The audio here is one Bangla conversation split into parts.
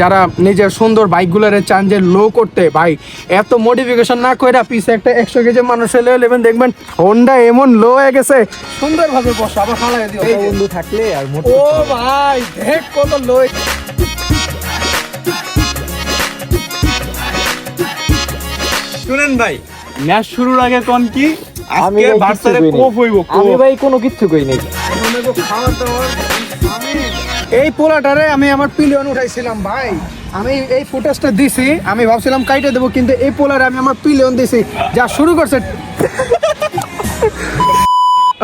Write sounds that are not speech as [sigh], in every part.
যারা নিজের সুন্দর বাইকগুলোরে চান যে লো করতে ভাই এত মডিফিকেশন না করে পিছে একটা একশো কেজি মানুষ এলে নেবেন দেখবেন হোন্ডা এমন লো হয়ে গেছে। সুন্দরভাবে বসো আবার ফালাই দিও। বন্ধু থাকলে আর ও ভাই দেখ কত লো শুনেন ভাই ম্যাচ শুরুর আগে কোন কি? আমি আজকে ভাই বার্সারে। কোপ হইব আমি ভাই কোনো কিচ্ছু কই নাই এই পোলাটারে আমি আমার পিলিয়ন উঠাইছিলাম, ভাই। আমি এই ফুটেজটা দিছি, আমি ভাবছিলাম কাইটে দেবো, কিন্তু এই পোলারে আমি আমার পিলিয়ন দিছি। যা শুরু করছে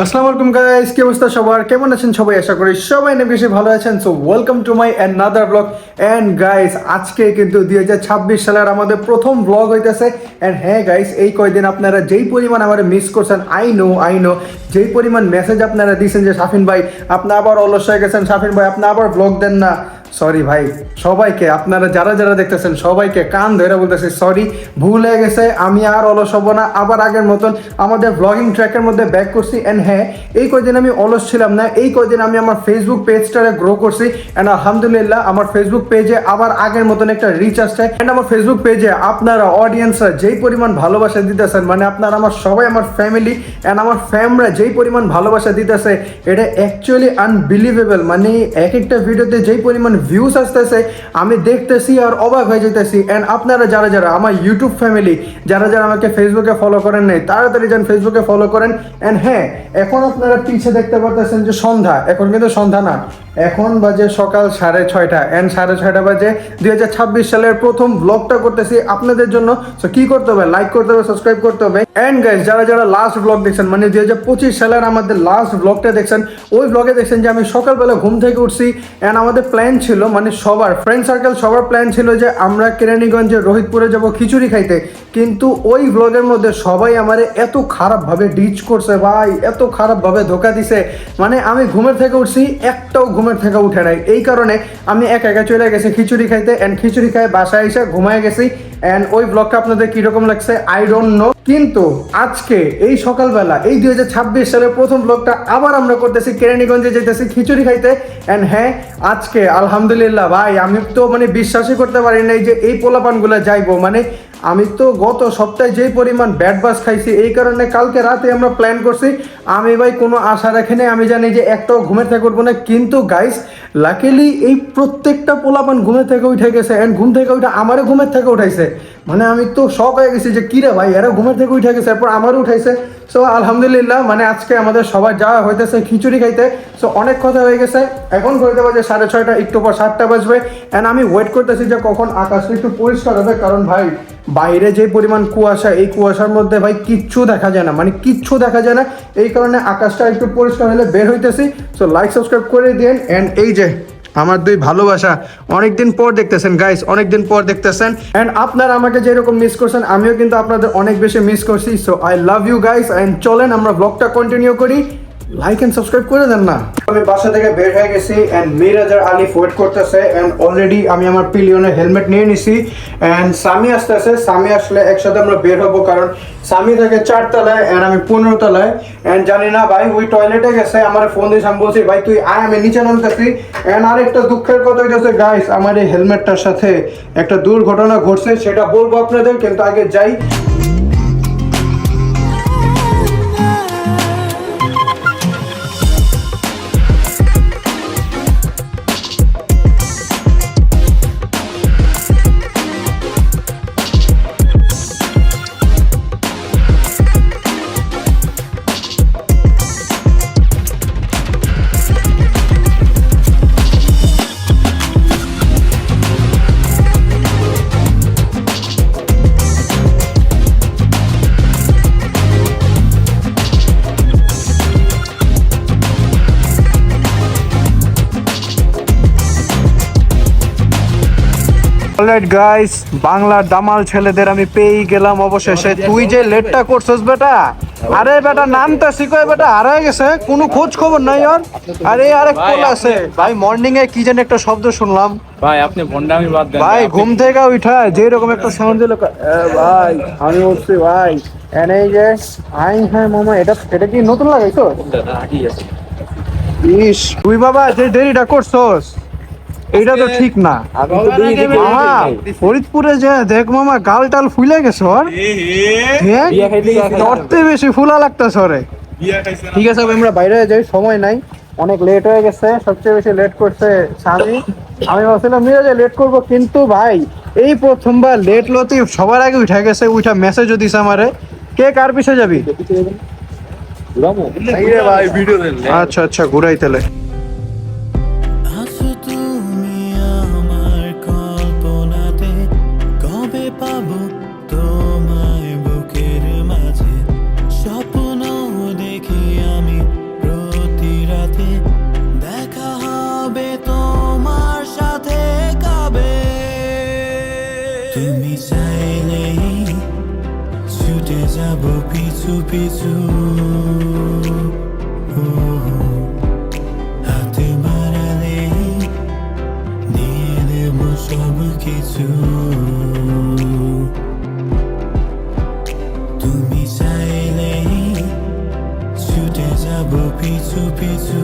আসসালামু আলাইকুম গাইস কি অবস্থা সবার? কেমন আছেন সবাই? আশা করি সবাই অনেক বেশি ভালো আছেন। So welcome to my another vlog and guys আজকে কিন্তু দুই হাজার ছাব্বিশ সালের আমাদের প্রথম ব্লগ হইতেছে। অ্যান্ড হ্যাঁ গাইস এই কয়দিন আপনারা যেই পরিমাণ আমার মিস করছেন আই নো আই নো যেই পরিমাণ মেসেজ আপনারা দিয়েছেন যে, শাফিন ভাই, আপনি আবার অলস হয়ে গেছেন। শাফিন ভাই, আপনি আবার ব্লগ দেন না। সরি ভাই, সবাইকে, আপনারা যারা যারা দেখতেছেন, সবাইকে কান ধরে বলতেছে সরি ভুল হয়ে গেছে, আমি আর অলস হব না, আবার আগের মতন আমাদের ব্লগিং ট্র্যাকের মধ্যে ব্যাক করছি অ্যান্ড হ্যাঁ এই কয়দিন আমি অলস ছিলাম না, এই কয়দিন আমি আমার ফেসবুক পেজটারে গ্রো করছি অ্যান্ড আলহামদুলিল্লাহ আমার ফেসবুক পেজে আবার আগের মতন একটা রিচ আসছে অ্যান্ড আমার ফেসবুক পেজে আপনারা অডিয়েন্সরা যেই পরিমাণ ভালোবাসা দিতেছেন মানে আপনারা আমার, সবাই আমার ফ্যামিলি অ্যান্ড আমার ফ্যামরা যেই পরিমাণ ভালোবাসা দিতেছে, এটা অ্যাকচুয়ালি আনবিলিভেবল মানে এক একটা ভিডিওতে যেই পরিমাণ ভিউজ আসতেছে, আমি দেখতেছি আর অবাক হয়ে যেতেছি অ্যান্ড আপনারা যারা যারা আমার ইউটিউব ফ্যামিলি যারা যারা আমাকে ফেসবুকে ফলো করেন নাই, তাড়াতাড়ি যান ফেসবুকে ফলো করেন। অ্যান্ড হ্যাঁ এখন আপনারা পিছিয়ে দেখতে পারতেছেন যে সন্ধ্যা, এখন কিন্তু সন্ধ্যা না। এখন বাজে সকাল সাড়ে ছয়টা। অ্যান্ড সাড়ে ছয়টা বাজে দুই হাজার ছাব্বিশ সালের প্রথম ব্লগটা করতেছি আপনাদের জন্য। কি করতে হবে? লাইক করতে হবে সাবস্ক্রাইব করতে হবে। অ্যান্ড গাইজ যারা যারা লাস্ট ব্লগ দেখছেন মানে দুই হাজার পঁচিশ সালের আমাদের লাস্ট ব্লগটা দেখছেন, ওই ব্লগে দেখছেন যে আমি সকালবেলা ঘুম থেকে উঠছি। অ্যান্ড আমাদের প্ল্যান ছিল মানে সবার ফ্রেন্ড সার্কেল সবার প্ল্যান ছিল যে আমরা কেরানীগঞ্জে, রোহিতপুরে যাব খিচুড়ি খাইতে। কিন্তু ওই ব্লগের মধ্যে সবাই আমারে এত খারাপভাবে ডিচ করছে, ভাই, এত খারাপভাবে ধোকা দিছে। মানে আমি ঘুমের থেকে উঠছি, একটাও ঘুমের থেকে উঠে নাই। এই কারণে আমি একা একা চলে গেছি, খিচুড়ি খাইতে অ্যান্ড খিচুড়ি খাই বাসায় এসে ঘুমায় গেছি। অ্যান্ড ওই ব্লগটা আপনাদের কীরকম লাগছে আই ডোন্ট নো কিন্তু আজকে, এই সকালবেলা, এই দুই হাজার ছাব্বিশ সালের প্রথম ব্লগটা আবার আমরা করতেছি, কেরানীগঞ্জে যেতেছি খিচুড়ি খাইতে। অ্যান্ড হ্যাঁ আজকে আলহামদুলিল্লাহ, ভাই, আমি তো মানে বিশ্বাসই করতে পারি নাই যে এই পোলাপানগুলো যাইবো। মানে আমি তো গত সপ্তাহে যেই পরিমাণ ব্যাট বাস খাইছি, এই কারণে কালকে রাতে আমরা প্ল্যান করছি। আমি ভাই কোনো আশা রাখি নাই, আমি জানি যে একটাও ঘুমের থেকে উঠবো না। কিন্তু গাইস লাকিলি এই প্রত্যেকটা পোলাপান ঘুমের থেকে উঠে গেছে অ্যান্ড ঘুম থেকে উঠে আমারও ঘুমের থেকে উঠাইছে। মানে আমি তো শখ হয়ে গেছি যে কিরে ভাই, এরা ঘুমের থেকে উঠে গেছে, এরপর আমারও উঠাইছে। সো আলহামদুলিল্লাহ মানে আজকে আমাদের সবার যাওয়া হইতেছে, খিচুড়ি খাইতে। সো অনেক কথা হয়ে গেছে। এখন ঘুরতে বাজে সাড়ে ছয়টা, একটু পর সাতটা বাজবে। অ্যান্ড আমি ওয়েট করতেছি যে কখন আকাশটা একটু পরিষ্কার হবে, কারণ ভাই, বাইরে যে পরিমাণ কুয়াশা, এই কুয়াশার মধ্যে ভাই কিচ্ছু দেখা যায় না। মানে কিচ্ছু দেখা যায় না। এই কারণে আকাশটা একটু পরিষ্কার হলে বের হইতেছি। সো লাইক সাবস্ক্রাইব করে দিন অ্যান্ড এই যে আমার দুই ভালোবাসা অনেকদিন পর দেখতেছেন গাইস অনেকদিন পর দেখতেছেন। অ্যান্ড আপনারা আমাকে যেরকম মিস করছেন, আমিও কিন্তু আপনাদের অনেক বেশি মিস করছি। So I love you guys and চলেন আমরা ব্লগটা কন্টিনিউ করি। লাইক এন্ড সাবস্ক্রাইব করে দেন না। আমি বাসা থেকে বের হয়ে গেছি অ্যান্ড মিরাজার আলী ওয়েট করতেছে অ্যান্ড অলরেডি আমি আমার পিলিয়নের হেলমেট নিয়ে নিছি অ্যান্ড সামি আসতেছে। সামি আসলে একসাথে আমরা বের হব কারণ সামি থাকে চারতলায় অ্যান্ড আমি পনেরো তলায়। অ্যান্ড জানি না ভাই, ওই টয়লেটে গেছে। আমার ফোন দিয়েছে আমি বলছি, ভাই, তুই আয়, আমি নিচে নামতেছি। অ্যান্ড আরেকটা দুঃখের কথা হইতেছে গাইস আমার এই হেলমেটটার সাথে একটা দুর্ঘটনা ঘটছে, সেটা বলব আপনাদের, কিন্তু আগে যাই। অলরাইট গাইস বাংলার দামাল ছেলেদের আমি পেয়েই গেলাম অবশেষে। তুই যে লেটটা করছিস বেটা আরে বেটা নামটা শিখোয় বেটা হারায় গেছে কোনো খোঁজ খবর নাই ওর। আরে আরেক পোল আছে। ভাই মর্নিং এ কি যেন একটা শব্দ শুনলাম। ভাই আপনি ভন্ডামি বাদ দেন। ভাই ঘুম থেকে উঠা যে রকম একটা সাউন্ড দিল ভাই আমি উঠছি ভাই। এনে যে আই হ্যাঁ মামা এটা এটা কি নতুন লাগাইছো? ইস তুই বাবা যে দেরিটা করছস। এইটা তো ঠিক না মামা ফরিদপুরে যে দেখ মামা গাল টাল ফুলে গেছে ওর বেশি ফুলা লাগতেছে ওরে ঠিক আছে আমরা বাইরে যাই সময় নাই অনেক লেট হয়ে গেছে সবচেয়ে বেশি লেট করছে স্বামী আমি ভাবছিলাম মিরাজে লেট করব কিন্তু ভাই এই প্রথমবার লেট লতিফ সবার আগে উঠে গেছে উঠা মেসেজও দিছে আমারে কে কার পিছে যাবি আচ্ছা আচ্ছা ঘুরাই তাহলে পাবো তোমায় বুকের মাঝে। স্বপ্ন দেখি আমি প্রতি রাতে। দেখা হবে তোমার সাথে কবে? তুমি চাইলেই ছুটে যাব পিছু পিছু। পিছু পিছু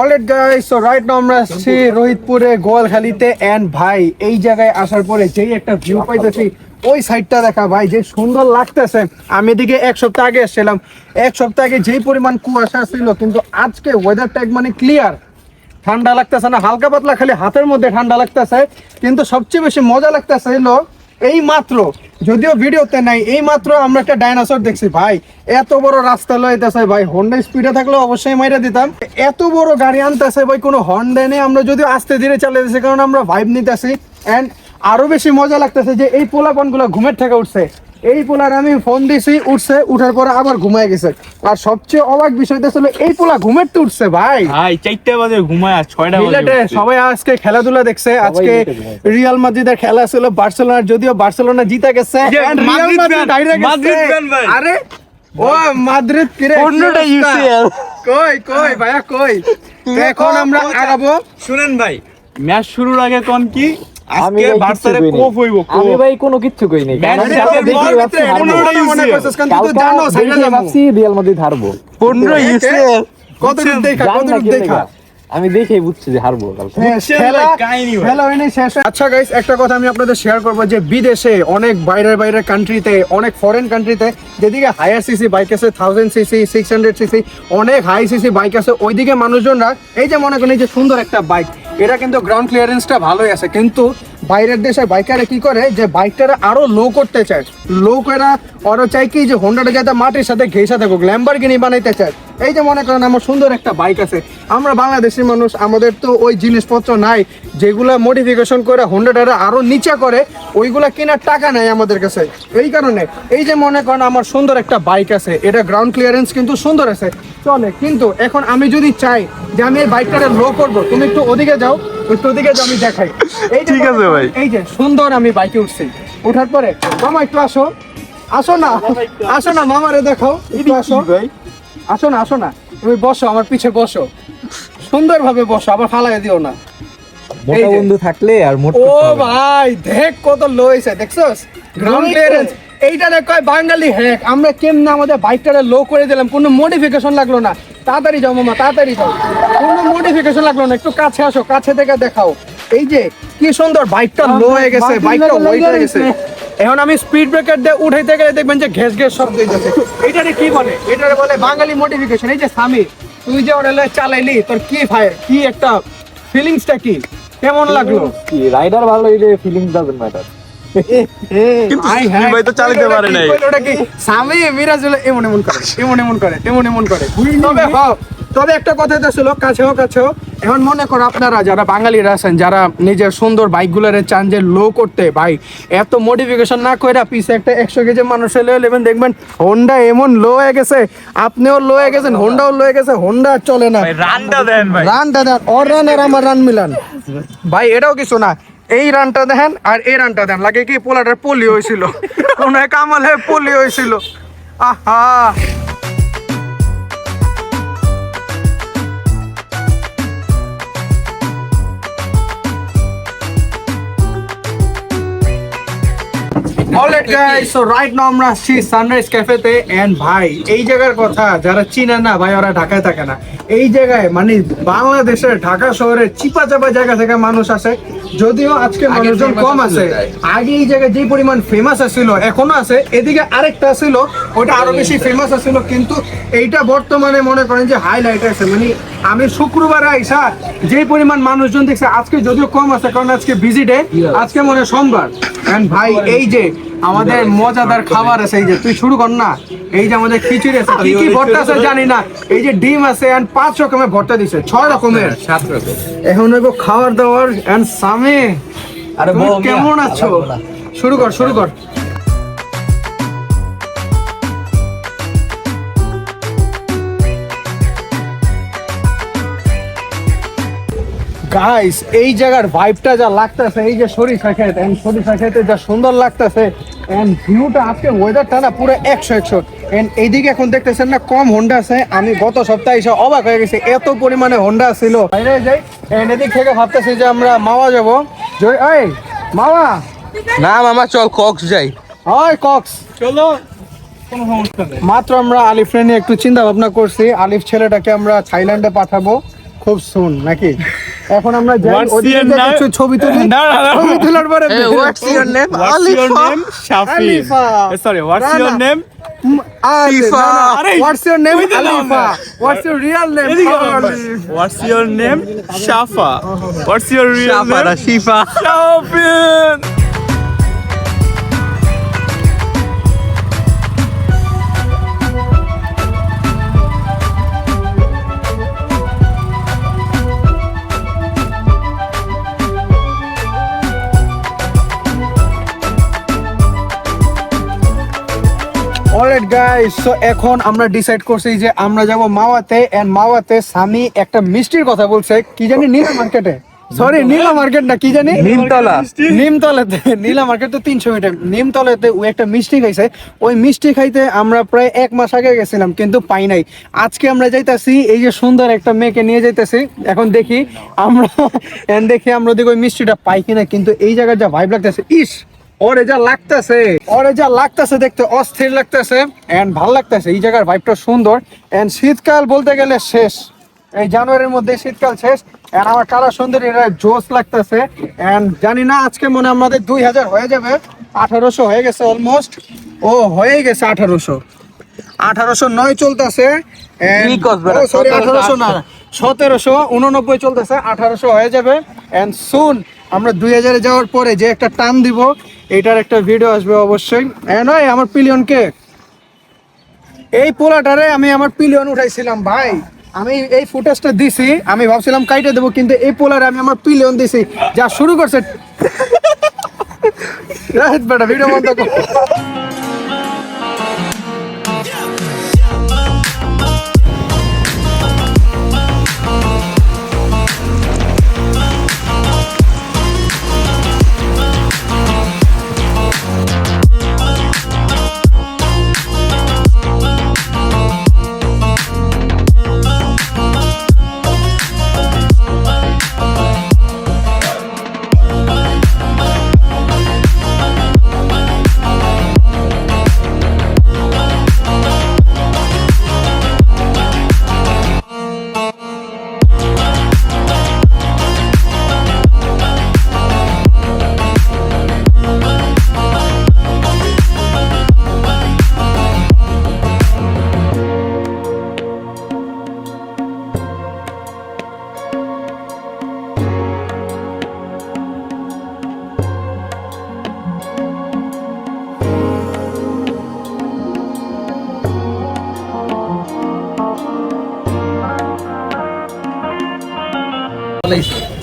already guys so right now আমরা আছি রোহিতপুরে, গোয়ালখালীতে এন্ড ভাই, এই জায়গায় আসার পরে যেই একটা ভিউ পাইতেছি, ওই সাইডটা দেখা, ভাই, যে সুন্দর লাগতেছে। আমি এদিকে এক সপ্তাহ আগে এসেছিলাম। এক সপ্তাহ আগে যেই পরিমাণ কুয়াশা ছিল, কিন্তু আজকে ওয়েদারটা মানে ক্লিয়ার ঠান্ডা লাগতেছে না, হালকা পাতলা, খালি হাতের মধ্যে ঠান্ডা লাগতেছে। কিন্তু সবচেয়ে বেশি মজা লাগতেছে হলো এই মাত্র, যদিও ভিডিওতে নাই, এই মাত্র আমরা একটা ডাইনোসর দেখছি। ভাই, এত বড় রাস্তা লইতেছে ভাই হন্ডা স্পিডে থাকলে অবশ্যই মাইরা দিতাম। এত বড় গাড়ি আনতেছে ভাই, কোনো হন্ডা নেই। আমরা যদিও আস্তে ধীরে চালাতেছি কারণ আমরা ভাইব নিতেছি। অ্যান্ড আরও বেশি মজা লাগতেছে যে এই পোলাপনগুলো ঘুমের থেকে উঠছে। এই পোলার আমি ফোন দিছি উঠছে উঠার পরে আবার ঘুমায় গেছে। আর সবচেয়ে অবাক বিষয়টা ছিল এই পোলা ঘুমের তো উঠছে ভাই। ভাই চারটা বাজে ঘুমায় ছয়টা বাজে সবাই আজকে খেলাধুলা দেখছে। আজকে রিয়াল মাদ্রিদের খেলা ছিল বার্সেলোনার যদিও বার্সেলোনা জিতে গেছে রিয়াল মাদ্রিদ গেছে। মাদ্রিদ। আরে ও মাদ্রিদ কিরে অবস্থা? UCL কই কই ভাইয়া কই? এখন আমরা আগাবো। শুনেন ভাই ম্যাচ শুরুর আগে কোন কি? আজকে বার্সারে কোপ হইব আমি ভাই কোনো কিচ্ছু কই নাই ভাবছি রিয়াল মাদ্রিদ হারবো। দেখা দেখা? দেখেই বুঝছি যে হারবো হয়ে- আচ্ছা গাইস একটা কথা আমি আপনাদের শেয়ার করব যে বিদেশে অনেক বাইরের বাইরের কান্ট্রিতে অনেক ফরেন কান্ট্রিতে যেদিকে হায়ার সিসি বাইক আছে thousand CC six hundred CC অনেক হাই সিসি বাইক আছে ওইদিকে মানুষজনরা এই যে মনে করেন এই যে সুন্দর একটা বাইক এটা কিন্তু গ্রাউন্ড ক্লিয়ারেন্সটা ভালোই আছে। কিন্তু বাইরের দেশে বাইকারে কি করে যে বাইকটা আরও লো করতে চায়। লো করে, ওরা চাই কি যে হোন্ডাটা যাতে মাটির সাথে ঘেসা থাকুক ল্যাম্বারগিনি বানাইতে চায়। এই যে মনে করেন আমার সুন্দর একটা বাইক আছে আমরা বাংলাদেশের মানুষ আমাদের তো ওই জিনিসপত্র নাই যেগুলো মডিফিকেশন করে হন্ডা হোন্ডাটারে আরও নিচে করে ওইগুলা কেনার টাকা নাই আমাদের কাছে। এই কারণে এই যে মনে করেন আমার সুন্দর একটা বাইক আছে এটা গ্রাউন্ড ক্লিয়ারেন্স কিন্তু সুন্দর আছে চলে। কিন্তু এখন আমি যদি চাই যে আমি এই বাইকটারে লো করব তুমি একটু ওদিকে যাও একটু ওদিকে যাও আমি দেখাই। এই যে ঠিক আছে ভাই। এই যে সুন্দর আমি বাইকে উঠছি। ওঠার পরে মামা একটু আসো। আসো না আসো না মামারে দেখাও একটু আসো। আসো না আসো না। তুমি বসো আমার পিছে বসো। সুন্দর ভাবে বসো আবার ফালাই দিও না। মোটা বন্ধু থাকলে আর মোট ও ভাই দেখ কত লো দেখছস? গ্রাউন্ড ক্লিয়ারেন্স এইটা কয় বাঙালি হ্যাক আমরা কেমনে আমাদের বাইকটারে লো করে দিলাম কোনো মডিফিকেশন লাগল না। তাড়াতাড়ি যাও মামা তাড়াতাড়ি যাও। কোনো মডিফিকেশন লাগল না একটু কাছে আসো কাছে থেকে দেখাও। এই যে কি সুন্দর বাইকটা লো হয়ে গেছে বাইকটা ওয়েট হয়ে গেছে। এখন আমি স্পিড ব্রেকার দিয়ে উঠাইতে গেলে দেখবেন যে ঘেস ঘেস শব্দ হইতেছে এইটারে কি বলে? এটারে বলে বাঙালি মোটিফিকেশন এই যে স্বামী তুই যে ওটা চালাইলি তোর কি ভাই কি একটা ফিলিংসটা কি? কেমন লাগল? কি রাইডার ভালো এই যে ফিলিংস ডাজন্ট ম্যাটার কিন্তু হ্যাঁ ভাই তো চালাতে পারে নাই। ওটা কি? স্বামী মিরাজ এমন এমন করে এমন এমন করে এমন এমন করে। তবে তবে একটা কথা ছিল কাছেও কাছেও এখন মনে করো আপনারা যারা বাঙালিরা আছেন যারা নিজের সুন্দর বাইকগুলোরে চান যে লো করতে ভাই এত মডিফিকেশন না কইরা পিছে একটা একশো কেজি মানুষ এলে নেবেন দেখবেন হোন্ডা এমন লো হয়ে গেছে আপনিও লো হয়ে গেছেন হোন্ডাও লো হয়ে গেছে হোন্ডা চলে না। রানটা দেন ভাই। রানটা দেন ওর রান আর আমার রান মিলান। ভাই এটাও কিছু না এই রানটা দেখেন আর এই রানটা দেন লাগে কি পোলাটার পলি হয়েছিল? কোন এক আমলে পলি হয়েছিল। আহা! Alright guys, so right now আমরা আসছি সানরাইজ ক্যাফেতে এন্ড ভাই এই জায়গার কথা যারা চিনে না ভাই ওরা ঢাকায় থাকে না। এই জায়গায় মানে বাংলাদেশের ঢাকা শহরে চিপা চাপা জায়গা থেকে মানুষ আসে। যদিও আজকে মানুষজন কম আছে আগে এই জায়গায় যে পরিমাণ ফেমাস আছিল এখনও আছে। এদিকে আরেকটা ছিল ওটা আরও বেশি ফেমাস আছিল কিন্তু এইটা বর্তমানে মনে করেন যে হাইলাইট আছে। মানে আমি শুক্রবার আইসা যে পরিমাণ মানুষজন দেখছে আজকে যদিও কম আছে কারণ আজকে বিজি ডে আজকে মনে হয় সোমবার। এন্ড ভাই এই যে আমাদের মজাদার খাবার আছে। এই যে তুই শুরু কর না। এই যে আমাদের খিচুড়ি আছে কি কি ভর্তা আছে জানি না। এই যে ডিম আছে এন্ড পাঁচ রকমের ভর্তা দিছে ছয় রকমের। সাত রকম। এখন হইব খাওয়ার দাওয়ার এন্ড সামে আরে কেমন আছো? শুরু কর শুরু কর। গাইস এই জায়গার ভাইবটা যা লাগতেছে এই যে সরিষা খেত এন্ড সরিষা খেতে যা সুন্দর লাগতেছে এন্ড ভিউটা আজকে ওয়েদারটা না পুরো একশো একশো। এন্ড এইদিকে এখন দেখতেছেন না কম হোন্ডা আছে। আমি গত সপ্তাহে এসে অবাক হয়ে গেছি এত পরিমাণে হন্ডা ছিল। বাইরে যাই এন্ড এদিক থেকে ভাবতেছি যে আমরা মাওয়া যাব। জয় এই মাওয়া! না মামা চল কক্স যাই। হয় কক্স চলো মাত্র আমরা আলিফ নিয়ে একটু চিন্তা ভাবনা করছি। আলিফ ছেলেটাকে আমরা থাইল্যান্ডে পাঠাবো খুব সুন নাকি? এখন আমরা যাই What's your name? কিছু ছবি তুলি না, না। ছবি তোলার পরে what's your name? Alifa your name? Shafi. Your Sorry, what's your name? Alifa your what's your name Alifa what's your real name ভাই। What's your name? Shafa. What's your real name? Shifa Shafin. Guys so এখন আমরা ডিসাইড করছি যে আমরা যাব মাওয়াতে এন্ড মাওয়াতে সামি একটা মিষ্টির কথা বলছে। কি জানি নীলা মার্কেটে সরি নীলা মার্কেট না কি জানি? নিমতলা। নিমতলাতে নীলা মার্কেট তো তিনশো মিটার নিমতলাতে ও একটা মিষ্টি খাইছে। ওই মিষ্টি খাইতে আমরা প্রায় এক মাস আগে গেছিলাম কিন্তু পাই নাই। আজকে আমরা যাইতাছি এই যে সুন্দর একটা মেয়েকে নিয়ে যাইতেছি। এখন দেখি আমরা দেখি আমরা দেখি ওই মিষ্টিটা পাই কিনা কিন্তু এই জায়গার যা ভাইব লাগতেছে ইস! ওরে যা লাগতেছে। ওরে যা লাগতেছে দেখতে অস্থির লাগতেছে। এন্ড ভালো লাগতেছে এই জায়গার ভাইবটা সুন্দর। এন্ড শীতকাল বলতে গেলে শেষ। এই জানুয়ারির মধ্যে শীতকাল শেষ। এন্ড আমার কালা সুন্দর এটা জোস লাগতেছে। এন্ড জানি না আজকে মনে আমাদের দুই হাজার হয়ে যাবে। আঠারোশো হয়ে গেছে অলমোস্ট ও হয়ে গেছে আঠারোশো। আঠারোশো নয় চলতেছে। সরি আঠারোশো না সতেরোশো উননব্বই চলতেছে আঠারোশো হয়ে যাবে। এন্ড সুন আমরা দুই হাজারে যাওয়ার পরে যে একটা টান দিব এটার একটা ভিডিও আসবে অবশ্যই। হ্যাঁ নয়, আমার পিলিয়নকে এই পোলাটারে আমি আমার পিলিয়ন উঠাইছিলাম, ভাই। আমি এই ফুটেজটা দিছি, আমি ভাবছিলাম কাইটে দেবো, কিন্তু এই পোলারে আমি আমার পিলিয়ন দিছি। যা শুরু করছে [laughs] রাইট বেটা ভিডিও বন্ধ কর।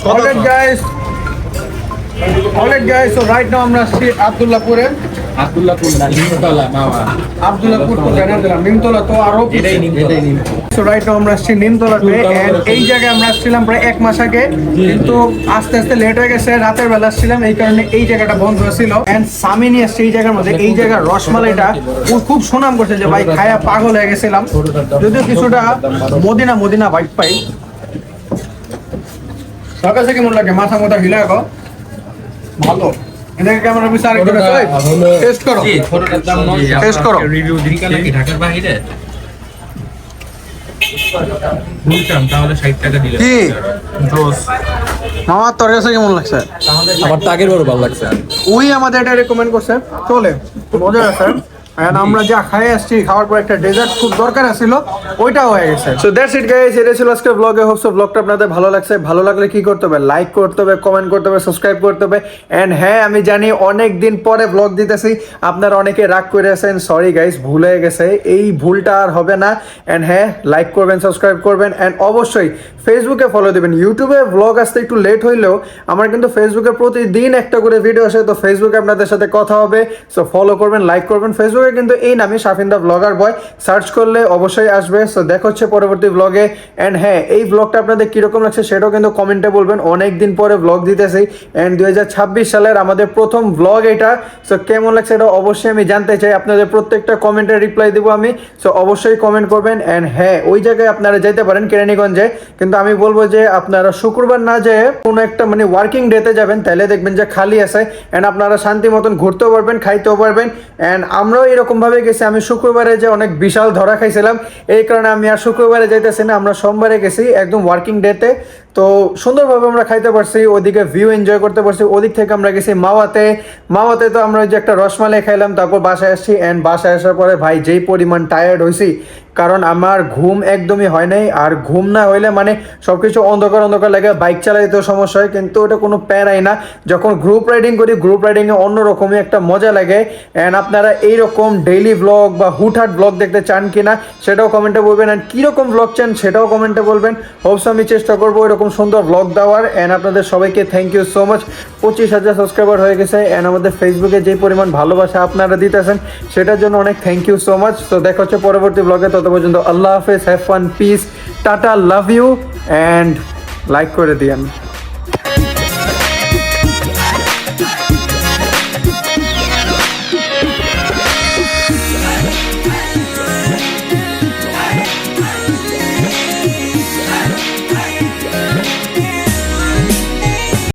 Alright guys. Alright guys, so right now আমরা আসছি আব্দুল্লাহপুরে আব্দুল্লাহপুর তো জানা দিলাম নিমতলা তো আরও সো রাইট নাও আমরা আসছি নিমতলাতে এই জায়গায় আমরা আসছিলাম প্রায় এক মাস আগে। কিন্তু আস্তে আস্তে লেট হয়ে গেছে রাতের বেলা আসছিলাম এই কারণে এই জায়গাটা বন্ধ হয়েছিল এন্ড সামি নিয়ে আসছে এই জায়গার মধ্যে এই জায়গার রসমালাইটা। ও খুব সুনাম করছে যে ভাই খায়া পাগল হয়ে গেছিলাম। যদিও কিছুটা মদিনা মদিনা বাইক পাই। তোর কাছে কেমন লাগে মাথা মোটা হিলা ভালো। এটাকে ক্যামেরা পিছনে আরেকটু টেস্ট করো। টেস্ট করো। আমার তোর কাছে কেমন লাগছে? আমার তো আগের বড় ভালো লাগছে। ওই আমাদের এটা রেকমেন্ড করছে। চলে। মজা আছে। And আমরা যা খাই আসছি খাওয়ার পর একটা ডেজার্ট খুব দরকার ছিল ওইটাও হয়ে গেছে। সো দ্যাটস ইট গাইস এটা ছিল আজকের ব্লগে হোপস ব্লগটা আপনাদের ভালো লাগছে। ভালো লাগলে কি করতে হবে? লাইক করতে হবে কমেন্ট করতে হবে সাবস্ক্রাইব করতে হবে। এন্ড হ্যাঁ আমি জানি অনেক দিন পরে ব্লগ দিতেছি। আপনারা অনেকে রাগ করে আছেন। সরি গাইস ভুল হয়ে গেছে। এই ভুলটা আর হবে না। এন্ড হ্যাঁ লাইক করবেন সাবস্ক্রাইব করবেন। এন্ড অবশ্যই ফেসবুকে ফলো দেবেন। ইউটিউবে ব্লগ আসতে একটু লেট হইলেও আমার কিন্তু ফেসবুকে প্রতিদিন একটা করে ভিডিও আসে। তো ফেসবুকে আপনাদের সাথে কথা হবে। সো ফলো করবেন লাইক করবেন। ফেসবুকে কিন্তু এই নামে Shafin the blogger boy search করলে অবশ্যই আসবে। সো দেখা হচ্ছে পরবর্তী ব্লগে অ্যান্ড হ্যাঁ এই ব্লগটা আপনাদের কীরকম লাগছে সেটাও কিন্তু কমেন্টে বলবেন। অনেক দিন পরে ব্লগ দিতেছি। অ্যান্ড দুই সালের আমাদের প্রথম ব্লগ এটা। সো কেমন লাগছে এটা অবশ্যই আমি জানতে চাই। আপনাদের প্রত্যেকটা কমেন্টে রিপ্লাই দেবো আমি। সো অবশ্যই কমেন্ট করবেন। অ্যান্ড হ্যাঁ ওই জায়গায় আপনারা যেতে পারেন কেরানীগঞ্জে। কিন্তু আমি বলব যে আপনারা শুক্রবার না যেয়ে কোনো একটা মানে ওয়ার্কিং ডেতে যাবেন, তাহলে দেখবেন যে খালি আছে। অ্যান্ড আপনারা শান্তি মতন ঘুরতেও পারবেন, খাইতেও পারবেন। অ্যান্ড আমরাও এরকমভাবে গেছি। আমি শুক্রবারে যে অনেক বিশাল ধরা খাইছিলাম, এই কারণে আমি আর শুক্রবারে যাইতেছি না, আমরা সোমবারে গেছি একদম ওয়ার্কিং ডেতে তো সুন্দরভাবে আমরা খাইতে পারছি, ওদিকে ভিউ এনজয় করতে পারছি। ওদিক থেকে আমরা গেছি মাওয়াতে। মাওয়াতে তো আমরা যে একটা রসমালাই খাইলাম, তারপর বাসায় আসছি। অ্যান্ড বাসায় আসার পরে ভাই, যেই পরিমাণ টায়ার্ড হয়েছি কারণ আমার ঘুম একদমই হয় নাই। আর ঘুম না হইলে মানে সব কিছু অন্ধকার অন্ধকার লাগে বাইক চালাইতেও সমস্যা হয়, কিন্তু ওটা কোনো প্যারাই না। যখন গ্রুপ রাইডিং করি গ্রুপ রাইডিংয়ে অন্যরকমই একটা মজা লাগে। অ্যান্ড আপনারা এইরকম ডেইলি ব্লগ বা হুটহাট ব্লগ দেখতে চান কিনা, সেটাও কমেন্টে বলবেন। অ্যান্ড কীরকম ব্লগ চান, সেটাও কমেন্টে বলবেন। হোপস আমি চেষ্টা করব এরকম সুন্দর ব্লগ দেওয়ার অ্যান্ড আপনাদের সবাইকে থ্যাংক ইউ সো মাচ পঁচিশ হাজার সাবস্ক্রাইবার হয়ে গেছে অ্যান্ড আমাদের ফেসবুকে যে পরিমাণ ভালোবাসা আপনারা দিতেছেন, সেটার জন্য অনেক থ্যাংক ইউ সো মাচ তো দেখা হচ্ছে পরবর্তী ব্লগে তত পর্যন্ত আল্লাহ হাফেজ have fun peace tata love you and like করে দিয়েন।